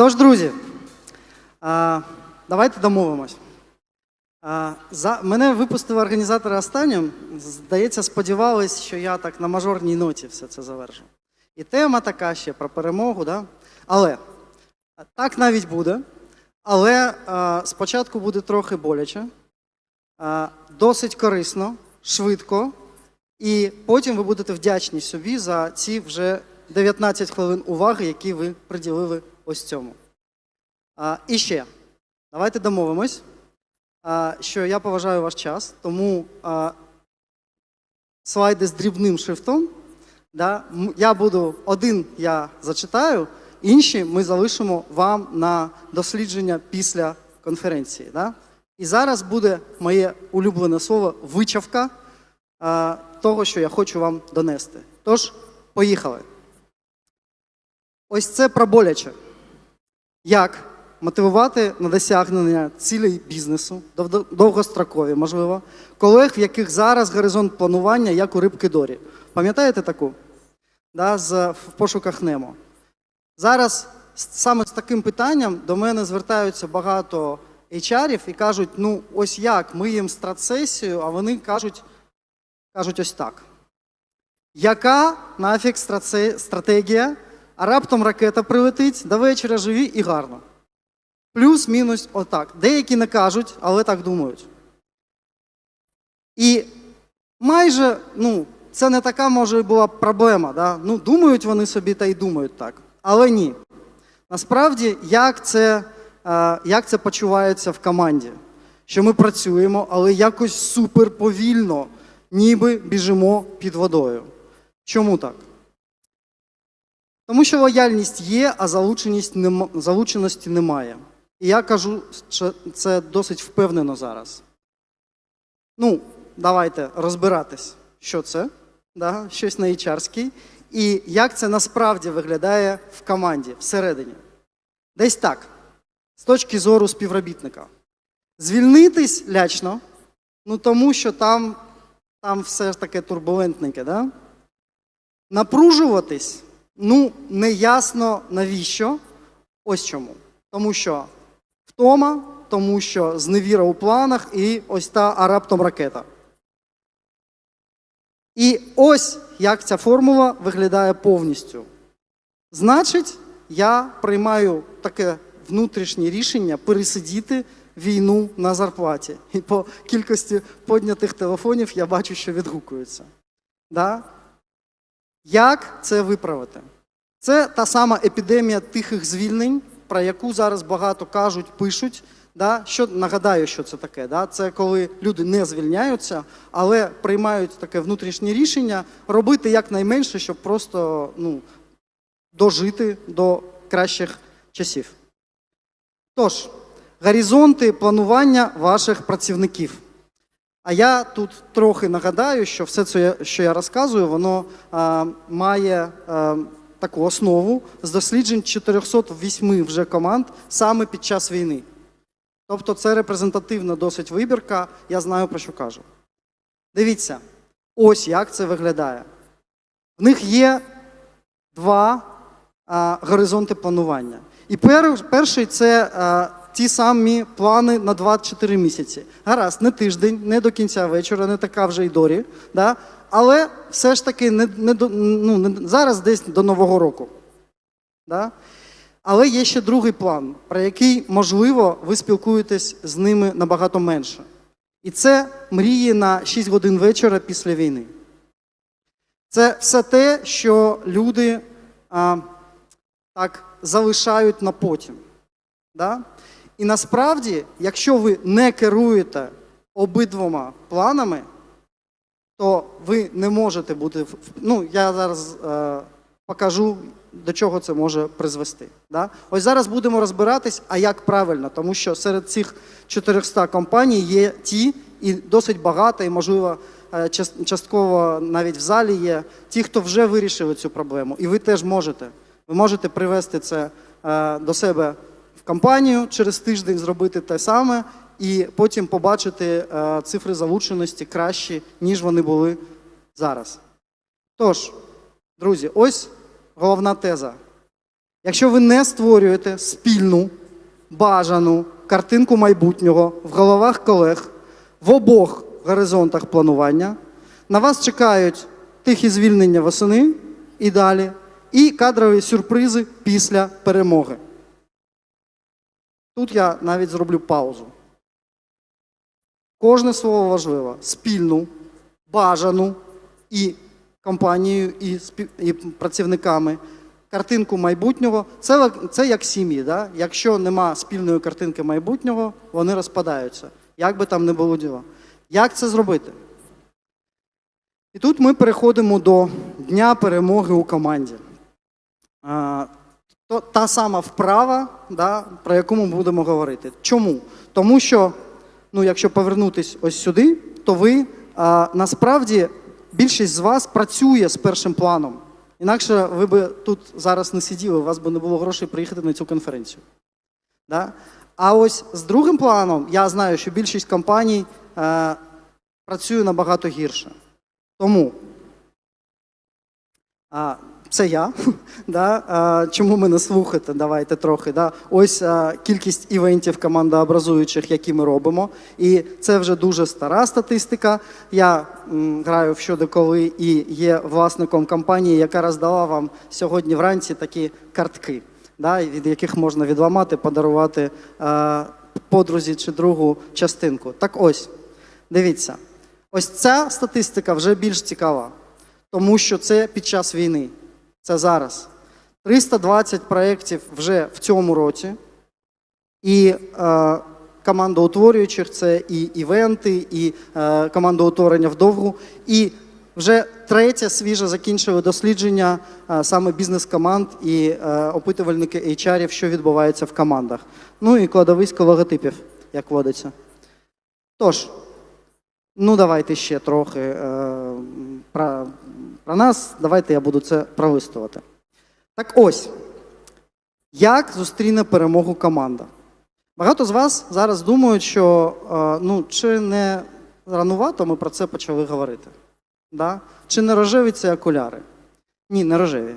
Тож, друзі, давайте домовимось. За, мене випустили організатори останнім. Здається, сподівались, що я так на мажорній ноті все це завершу. І тема така ще про перемогу, да? але так навіть буде. Але спочатку буде трохи боляче, досить корисно, швидко, і потім ви будете вдячні собі за ці вже 19 хвилин уваги, які ви приділили ось цьому. А, і ще, давайте домовимось, а, що я поважаю ваш час, тому а, слайди з дрібним шрифтом. Да, я буду один я зачитаю, інші ми залишимо вам на дослідження після конференції. Да? І зараз буде моє улюблене слово вичавка а, того, що я хочу вам донести. Тож, поїхали. Ось це про боляче. Як мотивувати на досягнення цілей бізнесу, довгострокові, можливо, колег, в яких зараз горизонт планування, як у рибки Дорі. Пам'ятаєте таку? Да, з, в пошуках Немо. Зараз саме з таким питанням до мене звертаються багато HR-ів і кажуть: ну, ось як, ми їм стратсесію, а вони кажуть, кажуть ось так. Яка страце- стратегія, а раптом ракета прилетить, до вечора живі і гарно. Плюс-мінус отак. Деякі не кажуть, але так думають. І майже, ну, це не така може була проблема. Да? Ну, думають вони собі та й думають так. Але ні. Насправді, як це, е, як це почувається в команді? Що ми працюємо, але якось супер повільно, ніби біжимо під водою. Чому так? Тому що лояльність є, а залученості немає. І я кажу що це досить впевнено зараз. Ну, давайте розбиратись, що це, да? щось на HR-ській, і як це насправді виглядає в команді всередині. Десь так, з точки зору співробітника. Звільнитись лячно, ну тому що там, там все ж таке турбулентненьке, да? Напружуватись, ну, неясно навіщо. Ось чому. Тому що втома, тому що зневіра у планах і ось та а раптом ракета. І ось як ця формула виглядає повністю. Значить, я приймаю таке внутрішнє рішення пересидіти війну на зарплаті. І по кількості поднятих телефонів я бачу, що відгукуються. Да? Як це виправити? Це та сама епідемія тихих звільнень, про яку зараз багато кажуть, пишуть. Да? Що, нагадаю, що це таке. Да? Це коли люди не звільняються, але приймають таке внутрішнє рішення робити якнайменше, щоб просто ну, дожити до кращих часів. Тож, горизонти планування ваших працівників. А я тут трохи нагадаю, що все це, що я розказую, воно а, має а, таку основу з досліджень 408 вже команд саме під час війни. Тобто це репрезентативна досить вибірка, я знаю про що кажу. Дивіться, ось як це виглядає. В них є два а, горизонти планування. І пер, перший це а, ті самі плани на 24 місяці. Гаразд, не тиждень, не до кінця вечора, не така вже й дорі. Да? Але все ж таки не, не, ну, не, зараз десь до Нового року. Да? Але є ще другий план, про який, можливо, ви спілкуєтесь з ними набагато менше. І це мрії на 6 годин вечора після війни. Це все те, що люди а, так залишають на потім. Да? І насправді, якщо ви не керуєте обидвома планами, то ви не можете бути. Ну, я зараз е, покажу, до чого це може призвести. Да? Ось зараз будемо розбиратись, а як правильно, тому що серед цих 400 компаній є ті, і досить багато, і, можливо, е, частково навіть в залі є ті, хто вже вирішили цю проблему. І ви теж можете. Ви можете привести це е, до себе в компанію, через тиждень зробити те саме, і потім побачити е, цифри залученості кращі, ніж вони були зараз. Тож, друзі, ось головна теза. Якщо ви не створюєте спільну, бажану картинку майбутнього в головах колег в обох горизонтах планування, на вас чекають тихі звільнення восени і далі, і кадрові сюрпризи після перемоги. Тут я навіть зроблю паузу. Кожне слово важливо. Спільну, бажану і компанією, і, і працівниками. Картинку майбутнього це, це як сім'ї. Да? Якщо нема спільної картинки майбутнього, вони розпадаються. Як би там не було діла. Як це зробити? І тут ми переходимо до Дня перемоги у команді. То, та сама вправа, да, про яку ми будемо говорити. Чому? Тому що, ну, якщо повернутись ось сюди, то ви а, насправді більшість з вас працює з першим планом. Інакше ви би тут зараз не сиділи, у вас би не було грошей приїхати на цю конференцію. Да? А ось з другим планом я знаю, що більшість компаній е, працює набагато гірше. Тому а, це я. Да? А, чому мене слухаєте? Давайте трохи. Да? Ось кількість івентів командообразуючих, які ми робимо. І це вже дуже стара статистика. Я граю в щодо коли і є власником компанії, яка роздала вам сьогодні вранці такі картки, да? від яких можна відламати, подарувати подрузі чи другу частинку. Так ось, дивіться. Ось ця статистика вже більш цікава, тому що це під час війни. Це зараз. 320 проєктів вже в цьому році. І е, командоутворюючих це і івенти, і е, командоутворення вдовгу. І вже третє свіже закінчили дослідження е, саме бізнес-команд і е, опитувальники HR, що відбувається в командах. Ну і кладовисько логотипів, як водиться. Тож, Ну, давайте ще трохи е, про, про нас. Давайте я буду це пролистувати. Так ось, як зустріне перемогу команда? Багато з вас зараз думають, що е, ну, чи не ранувато ми про це почали говорити? Да? Чи не рожеві це окуляри? Ні, не рожеві.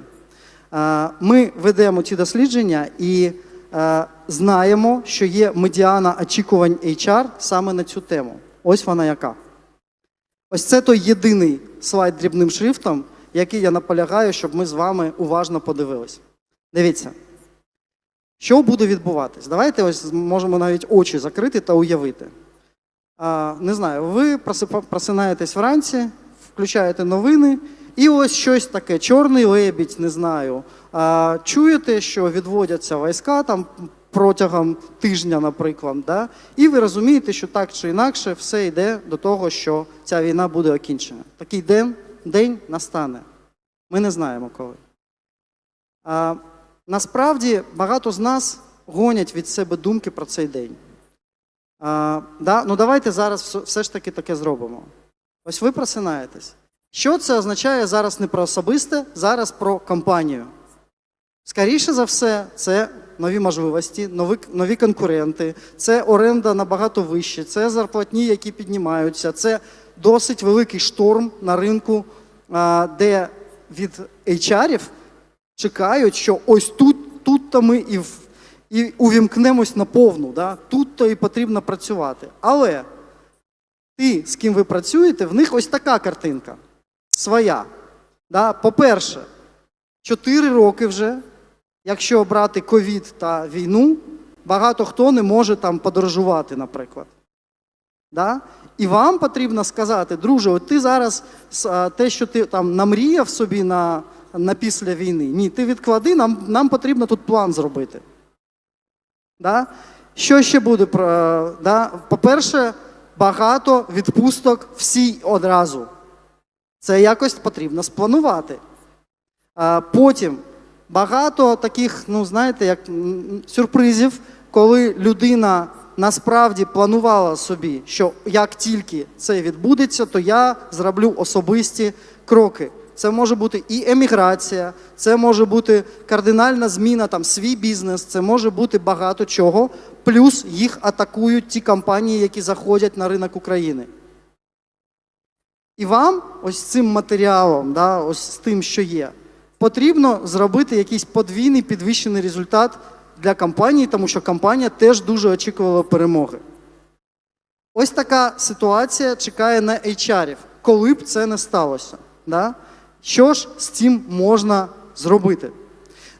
Е, Ми ведемо ці дослідження і е, знаємо, що є медіана очікувань HR саме на цю тему. Ось вона яка. Ось це той єдиний слайд дрібним шрифтом, який я наполягаю, щоб ми з вами уважно подивились. Дивіться, що буде відбуватись? Давайте ось можемо навіть очі закрити та уявити. А, не знаю, ви просинаєтесь вранці, включаєте новини, і ось щось таке, чорний лебідь, не знаю. А, чуєте, що відводяться війська там протягом тижня, наприклад, да? і ви розумієте, що так чи інакше все йде до того, що ця війна буде окінчена. Такий день, день настане. Ми не знаємо коли. А, насправді багато з нас гонять від себе думки про цей день. А, да? Ну давайте зараз все, ж таки таке зробимо. Ось ви просинаєтесь. Що це означає зараз не про особисте, зараз про компанію? Скоріше за все, це нові можливості, нові, нові конкуренти, це оренда набагато вище, це зарплатні, які піднімаються, це досить великий шторм на ринку, де від HR-ів чекають, що ось тут, тут-то ми і, в, і увімкнемось на повну, да? тут-то і потрібно працювати. Але ти, з ким ви працюєте, в них ось така картинка своя. Да? По-перше, 4 роки вже, якщо брати ковід та війну, багато хто не може там подорожувати, наприклад. Да? І вам потрібно сказати, друже, от ти зараз те, що ти там намріяв собі на, на після війни, ні, ти відклади, нам, нам потрібно тут план зробити. Да? Що ще буде? е, Да? По-перше, багато відпусток всі одразу. Це якось потрібно спланувати. Потім багато таких, ну знаєте, як сюрпризів, коли людина насправді планувала собі, що як тільки це відбудеться, то я зроблю особисті кроки. Це може бути і еміграція, це може бути кардинальна зміна, там свій бізнес, це може бути багато чого. Плюс їх атакують ті компанії, які заходять на ринок України. І вам ось цим матеріалом, да, ось з тим, що є, потрібно зробити якийсь подвійний підвищений результат для компанії, тому що компанія теж дуже очікувала перемоги. Ось така ситуація чекає на HR, коли б це не сталося. Да? Що ж з цим можна зробити?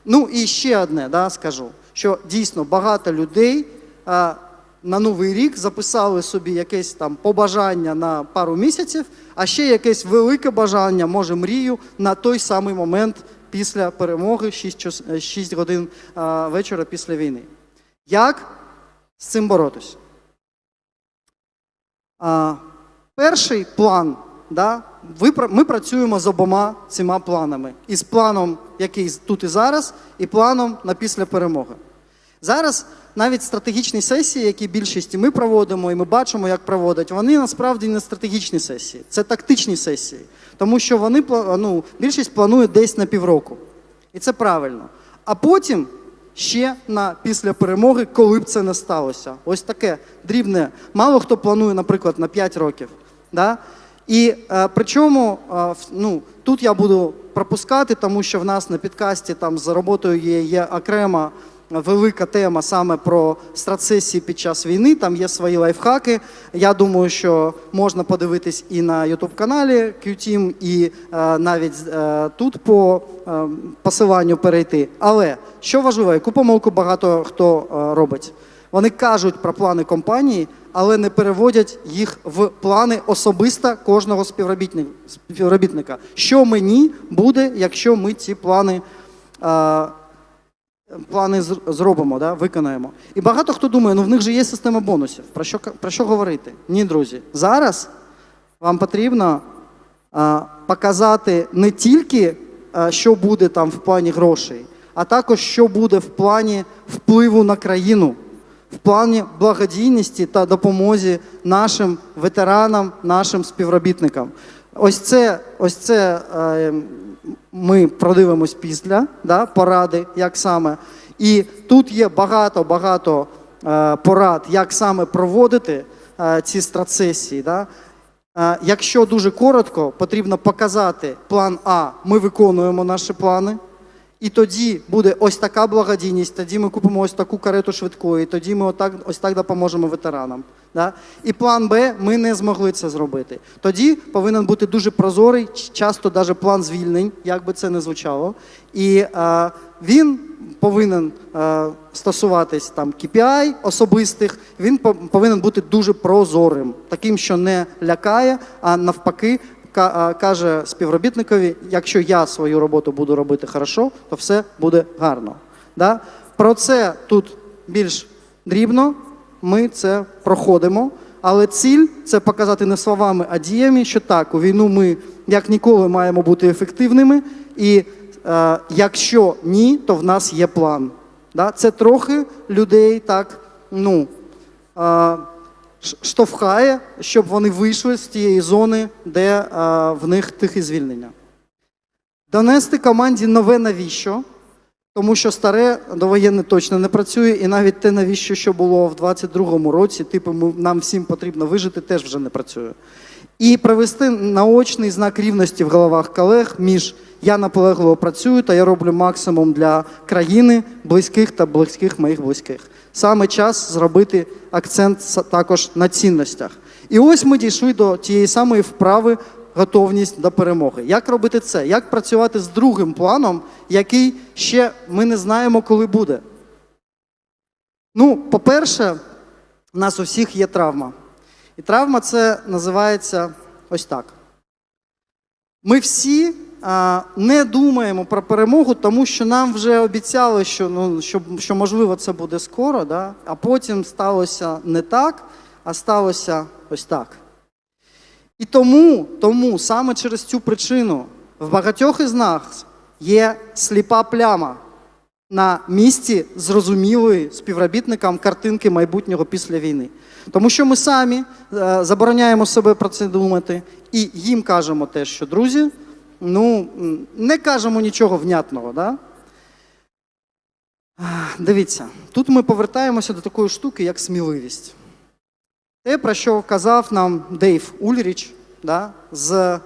Ну і ще одне, да, скажу, що дійсно багато людей на новий рік записали собі якесь там побажання на пару місяців, а ще якесь велике бажання, може мрію на той самий момент після перемоги, 6, е, 6 годин вечора після війни. Як з цим боротися? Перший план, да, ми працюємо з обома цими планами. І з планом, який тут і зараз, і планом на після перемоги. Зараз навіть стратегічні сесії, які більшості ми проводимо, і ми бачимо, як проводять, вони насправді не стратегічні сесії, це тактичні сесії. Тому що вони ну, більшість планує десь на півроку. І це правильно. А потім ще на після перемоги, коли б це не сталося. Ось таке дрібне. Мало хто планує, наприклад, на 5 років. Да? І е, причому е, ну, тут я буду пропускати, тому що в нас на підкасті там з роботою є, є окрема велика тема саме про стратсесії під час війни. Там є свої лайфхаки. Я думаю, що можна подивитись і на youtube каналі QTeam, і е, навіть е, тут по е, посиланню перейти. Але що важливо, яку помилку багато хто е, робить? Вони кажуть про плани компанії, але не переводять їх в плани особисто кожного співробітника. Що мені буде, якщо ми ці плани, е, плани зробимо, да, виконаємо? І багато хто думає, ну в них же є система бонусів. Про що, про що говорити? Ні, друзі. Зараз вам потрібно а, показати не тільки, а, що буде там в плані грошей, а також що буде в плані впливу на країну, в плані благодійності та допомозі нашим ветеранам, нашим співробітникам. Ось це, ось це е, ми продивимось після да, поради, як саме. І тут є багато-багато е, порад, як саме проводити е, ці страцесії. Да. Е, Якщо дуже коротко, потрібно показати план А, ми виконуємо наші плани. І тоді буде ось така благодійність, тоді ми купимо ось таку карету швидкої, тоді ми отак, ось так допоможемо ветеранам. Да? І план Б ми не змогли це зробити. Тоді повинен бути дуже прозорий, часто навіть план звільнень, як би це не звучало. І е, він повинен е, стосуватись там KPI особистих, він по- повинен бути дуже прозорим, таким, що не лякає, а навпаки а, каже співробітникові, якщо я свою роботу буду робити хорошо, то все буде гарно. Да? Про це тут більш дрібно, ми це проходимо. Але ціль це показати не словами, а діями, що так, у війну ми як ніколи маємо бути ефективними, і е, якщо ні, то в нас є план. Да? Це трохи людей так, ну. Е, штовхає, щоб вони вийшли з тієї зони, де е, в них тихе звільнення. Донести команді нове навіщо, тому що старе довоєнне точно не працює, і навіть те навіщо, що було в 22-му році, типу нам всім потрібно вижити, теж вже не працює. І привести наочний знак рівності в головах колег між я наполегливо працюю та я роблю максимум для країни, близьких та близьких моїх близьких. Саме час зробити акцент також на цінностях. І ось ми дійшли до тієї самої вправи готовність до перемоги. Як робити це? Як працювати з другим планом, який ще ми не знаємо, коли буде? Ну, по-перше, у нас у всіх є травма. І травма це називається ось так. Ми всі не думаємо про перемогу, тому що нам вже обіцяли, що, ну, що, що можливо це буде скоро, да? а потім сталося не так, а сталося ось так. І тому, тому саме через цю причину в багатьох із нас є сліпа пляма на місці зрозумілої співробітникам картинки майбутнього після війни. Тому що ми самі е, забороняємо себе про це думати і їм кажемо те, що друзі, ну не кажемо нічого внятного. Да? Дивіться, тут ми повертаємося до такої штуки, як сміливість. Те, про що казав нам Дейв Ульріч, да, з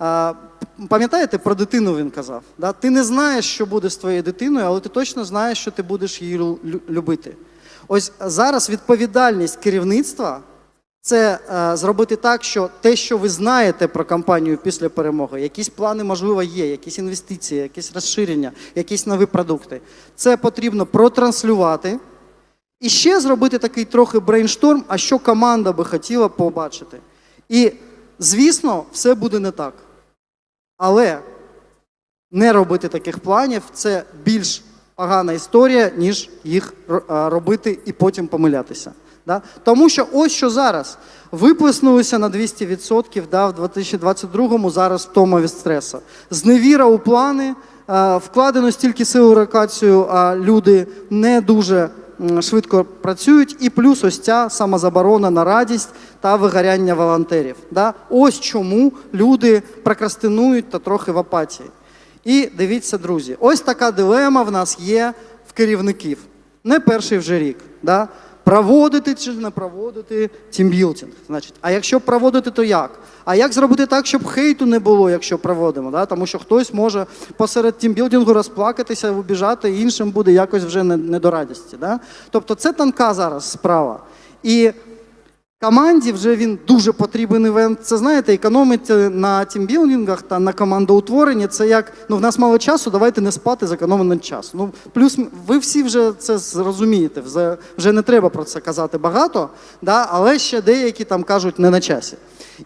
е, Пам'ятаєте, про дитину він казав? Да? Ти не знаєш, що буде з твоєю дитиною, але ти точно знаєш, що ти будеш її лю- лю- любити. Ось зараз відповідальність керівництва це е, зробити так, що те, що ви знаєте про компанію після перемоги, якісь плани, можливо, є, якісь інвестиції, якісь розширення, якісь нові продукти. Це потрібно протранслювати. І ще зробити такий трохи брейншторм, а що команда би хотіла побачити. І, звісно, все буде не так. Але не робити таких планів це більш погана історія, ніж їх робити і потім помилятися. Да? Тому що ось що зараз виплеснулося на 200% да, в 2022-му зараз втома від стресу. Зневіра у плани, а, вкладено стільки сил у рекацію, а люди не дуже швидко працюють, і плюс ось ця самозаборона на радість та вигоряння волонтерів. Да? Ось чому люди прокрастинують та трохи в апатії. І дивіться, друзі, ось така дилема в нас є в керівників. Не перший вже рік. Да? Проводити чи не проводити тімбілдинг. Значить, а якщо проводити, то як? А як зробити так, щоб хейту не було, якщо проводимо? Да? Тому що хтось може посеред тімбілдингу розплакатися, убіжати, іншим буде якось вже не, не до радісті. Да? Тобто це танка зараз справа. І Команді вже він дуже потрібен івент. Це знаєте, економити на тімбілдингах та на командоутворенні. Це як ну в нас мало часу, давайте не спати, зекономимо час. Ну плюс ви всі вже це зрозумієте. Вже, вже не треба про це казати багато, да, але ще деякі там кажуть не на часі.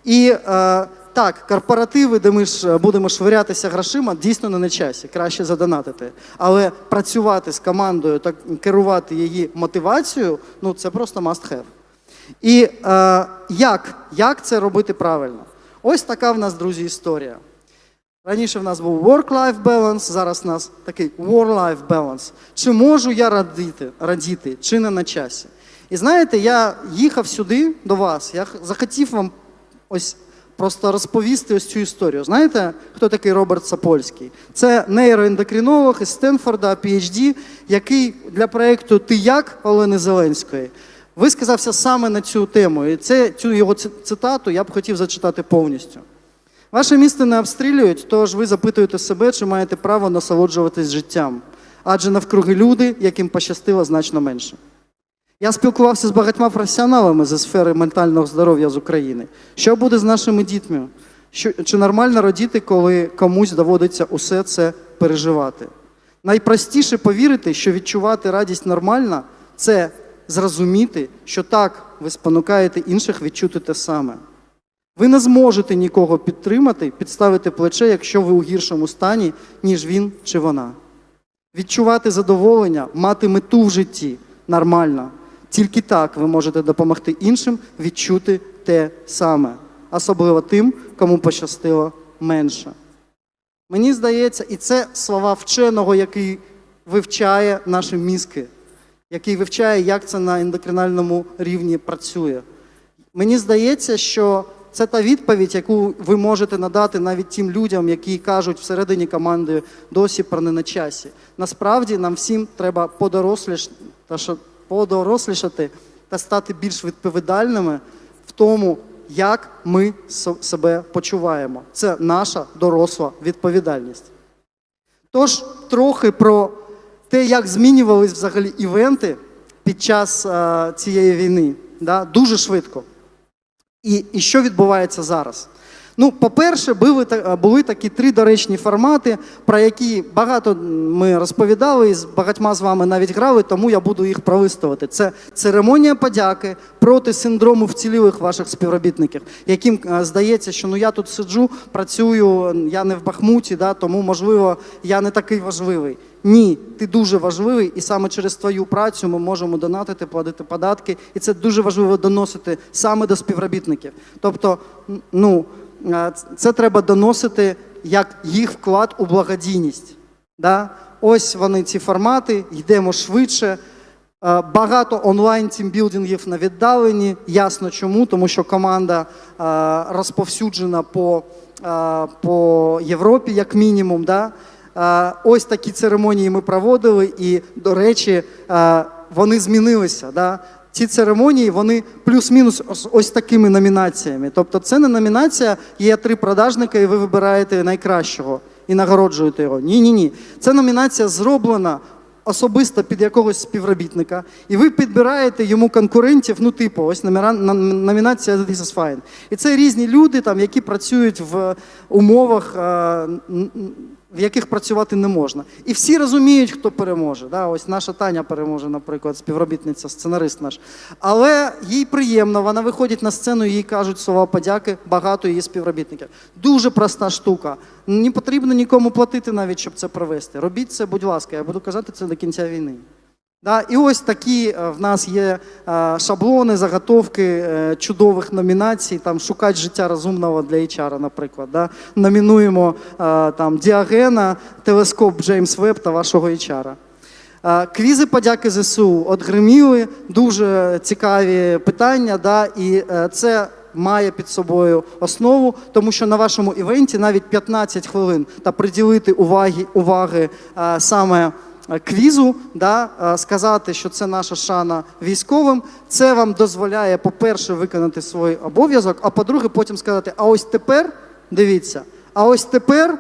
І е, так, корпоративи, де ми ж е, будемо швирятися грошима, дійсно не на часі, краще задонатити. Але працювати з командою та керувати її мотивацією, ну це просто must have. І е, як? як це робити правильно? Ось така в нас, друзі, історія. Раніше в нас був work-life balance, зараз в нас такий war-life balance. Чи можу я радіти, радіти, чи не на часі? І знаєте, я їхав сюди до вас, я захотів вам ось просто розповісти ось цю історію. Знаєте, хто такий Роберт Сапольський? Це нейроендокринолог із Стенфорда, PhD, який для проєкту Ти як Олени Зеленської висказався саме на цю тему. І це, цю його цитату я б хотів зачитати повністю. Ваше місто не обстрілюють, тож ви запитуєте себе, чи маєте право насолоджуватись життям. Адже навкруги люди, яким пощастило значно менше. Я спілкувався з багатьма професіоналами зі сфери ментального здоров'я з України. Що буде з нашими дітьми? Що, чи нормально родити, коли комусь доводиться усе це переживати? Найпростіше повірити, що відчувати радість нормально це зрозуміти, що так ви спонукаєте інших відчути те саме. Ви не зможете нікого підтримати, підставити плече, якщо ви у гіршому стані, ніж він чи вона. Відчувати задоволення, мати мету в житті нормально. Тільки так ви можете допомогти іншим відчути те саме, особливо тим, кому пощастило менше. Мені здається, і це слова вченого, який вивчає наші мізки, який вивчає, як це на ендокринальному рівні працює. Мені здається, що це та відповідь, яку ви можете надати навіть тим людям, які кажуть всередині команди досі про не на часі. Насправді нам всім треба подорослішати та стати більш відповідальними в тому, як ми себе почуваємо. Це наша доросла відповідальність. Тож трохи про те, як змінювались взагалі івенти під час е, цієї війни. Да? Дуже швидко. І, і що відбувається зараз? Ну, по-перше, були, були такі три доречні формати, про які багато ми розповідали і з багатьма з вами навіть грали, тому я буду їх пролистувати. Це церемонія подяки проти синдрому вцілілих ваших співробітників, яким е, здається, що ну я тут сиджу, працюю, я не в Бахмуті, да, тому можливо я не такий важливий. Ні, ти дуже важливий, і саме через твою працю ми можемо донатити, платити податки, і це дуже важливо доносити саме до співробітників. Тобто, ну е, це треба доносити як їх вклад у благодійність. Да? Ось вони ці формати, йдемо швидше. Е, Багато онлайн тімбілдингів на віддаленні. Ясно чому, тому що команда е, розповсюджена по, по Європі, як мінімум. Да? Ось такі церемонії ми проводили, і, до речі, вони змінилися. Да? ці церемонії вони плюс-мінус ось такими номінаціями. Тобто, це не номінація, є три продажника, і ви вибираєте найкращого і нагороджуєте його. Ні, ні, ні. Це номінація зроблена особисто під якогось співробітника, і ви підбираєте йому конкурентів, ну, типу, ось номера- номінація This is fine. І це різні люди, там, які працюють в умовах, е, в яких працювати не можна. І всі розуміють, хто переможе. Да? Ось наша Таня переможе, наприклад, співробітниця, сценарист наш. Але їй приємно, вона виходить на сцену, їй кажуть слова подяки, багато її співробітників. Дуже проста штука. Не потрібно нікому платити навіть, щоб це провести. Робіть це, будь ласка, я буду казати це до кінця війни. Да, і ось такі е, в нас є е, шаблони, заготовки е, чудових номінацій. Там шукать життя розумного для HR, наприклад. Да. Номінуємо там Діагена, телескоп Джеймс Веб та вашого HR. Квізи подяки ЗСУ отгриміли, дуже цікаві питання, да, і це має під собою основу, тому що на вашому івенті навіть 15 хвилин та приділити уваги, уваги саме квізу, да, е, сказати, що це наша шана військовим, це вам дозволяє, по-перше, виконати свій обов'язок, а по-друге, потім сказати: а ось тепер дивіться, а ось тепер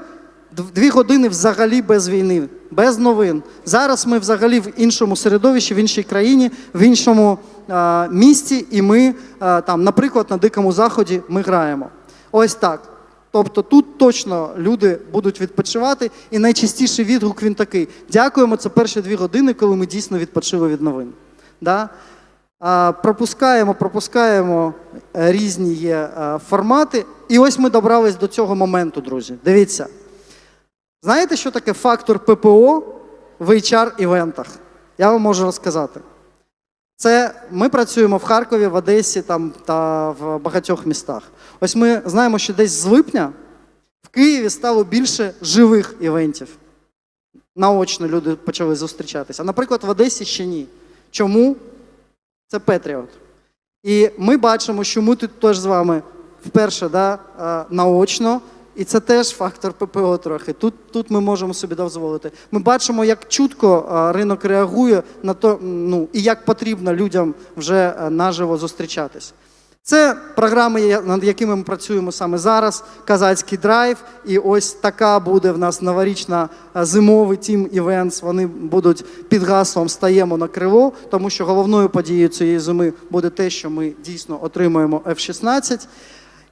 Дві години взагалі без війни, без новин. Зараз ми взагалі в іншому середовищі, в іншій країні, в іншому е, місті, і ми е, там, наприклад, на дикому заході ми граємо. Ось так. Тобто тут точно люди будуть відпочивати, і найчастіший відгук він такий: дякуємо, це перші дві години, коли ми дійсно відпочили від новин. Да? А, пропускаємо, пропускаємо е, різні є е, формати. І ось ми добрались до цього моменту, друзі. Дивіться. Знаєте, що таке фактор ППО в HR-івентах? Я вам можу розказати. Це ми працюємо в Харкові, в Одесі там, та в багатьох містах. Ось ми знаємо, що десь з липня в Києві стало більше живих івентів. Наочно люди почали зустрічатися. Наприклад, в Одесі ще ні. Чому? Це Петріот. І ми бачимо, що ми тут теж з вами вперше да, е, наочно, і це теж фактор ППО трохи. Тут, тут ми можемо собі дозволити. Ми бачимо, як чутко ринок реагує на то, ну, і як потрібно людям вже е, наживо зустрічатись. Це програми, над якими ми працюємо саме зараз. Казацький драйв. І ось така буде в нас новорічна е, зимовий тім івентс. Вони будуть під гаслом стаємо на крило, тому що головною подією цієї зими буде те, що ми дійсно отримуємо F-16.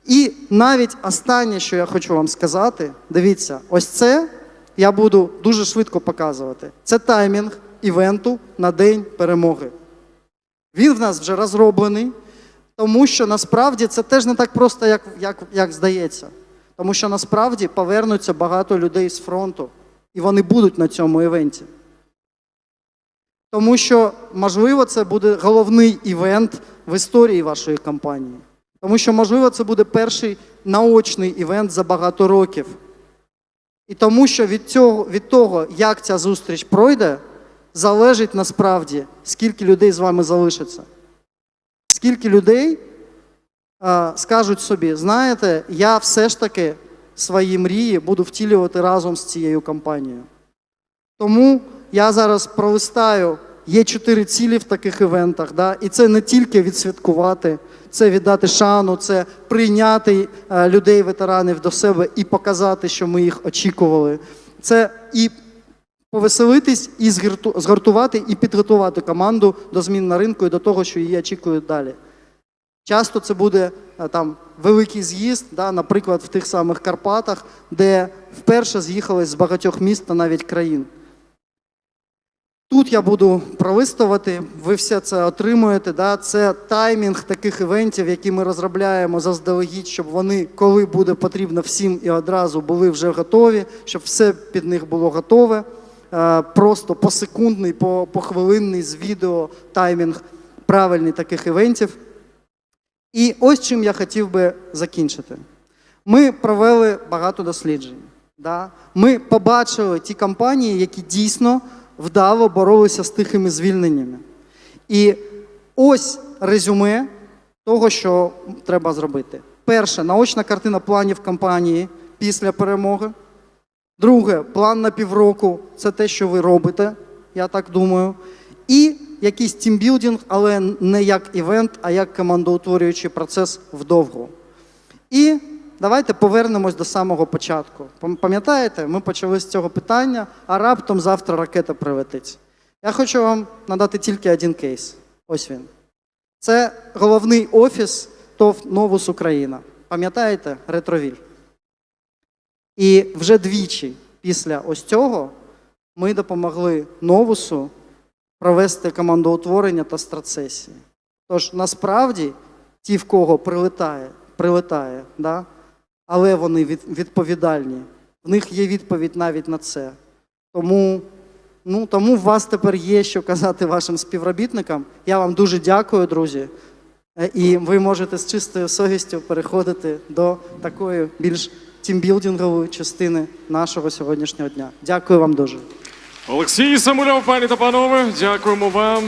І навіть останнє, що я хочу вам сказати, дивіться, ось це я буду дуже швидко показувати. Це таймінг івенту на день перемоги. Він в нас вже розроблений, тому що насправді це теж не так просто, як, як, як здається. Тому що насправді повернуться багато людей з фронту, і вони будуть на цьому івенті. Тому що, можливо, це буде головний івент в історії вашої компанії. Тому що, можливо, це буде перший наочний івент за багато років. І тому що від, цього, від того, як ця зустріч пройде, залежить насправді, скільки людей з вами залишиться. Скільки людей е, скажуть собі, знаєте, я все ж таки свої мрії буду втілювати разом з цією компанією. Тому я зараз пролистаю, є чотири цілі в таких івентах, да? і це не тільки відсвяткувати, це віддати шану, це прийняти е, людей, ветеранів до себе і показати, що ми їх очікували. Це і повеселитись, і згуртувати, і підготувати команду до змін на ринку і до того, що її очікують далі. Часто це буде е, там великий з'їзд, да, наприклад, в тих самих Карпатах, де вперше з'їхались з багатьох міст та навіть країн. Тут я буду пролистувати, ви все це отримуєте. Да? Це таймінг таких івентів, які ми розробляємо заздалегідь, щоб вони, коли буде потрібно всім і одразу, були вже готові, щоб все під них було готове. Е, Просто посекундний, по- похвилинний з відео таймінг правильний таких івентів. І ось чим я хотів би закінчити. Ми провели багато досліджень. Да? Ми побачили ті компанії, які дійсно вдало боролися з тихими звільненнями. І ось резюме того, що треба зробити. Перше, наочна картина планів компанії після перемоги. Друге, план на півроку це те, що ви робите, я так думаю. І якийсь тімбілдинг, але не як івент, а як командоутворюючий процес вдовго. І давайте повернемось до самого початку. Пам'ятаєте, ми почали з цього питання, а раптом завтра ракета прилетить. Я хочу вам надати тільки один кейс. Ось він. Це головний офіс ТОВ Новус Україна. Пам'ятаєте? Ретровіль. І вже двічі після ось цього ми допомогли Новусу провести командоутворення та страцесії. Тож насправді ті, в кого прилетає, прилетає, да? Але вони від, відповідальні. В них є відповідь навіть на це. Тому, ну, тому у вас тепер є що казати вашим співробітникам. Я вам дуже дякую, друзі. Е, І ви можете з чистою совістю переходити до такої більш тімбілдингової частини нашого сьогоднішнього дня. Дякую вам дуже. Олексій Самульов, пані та панове, дякуємо вам.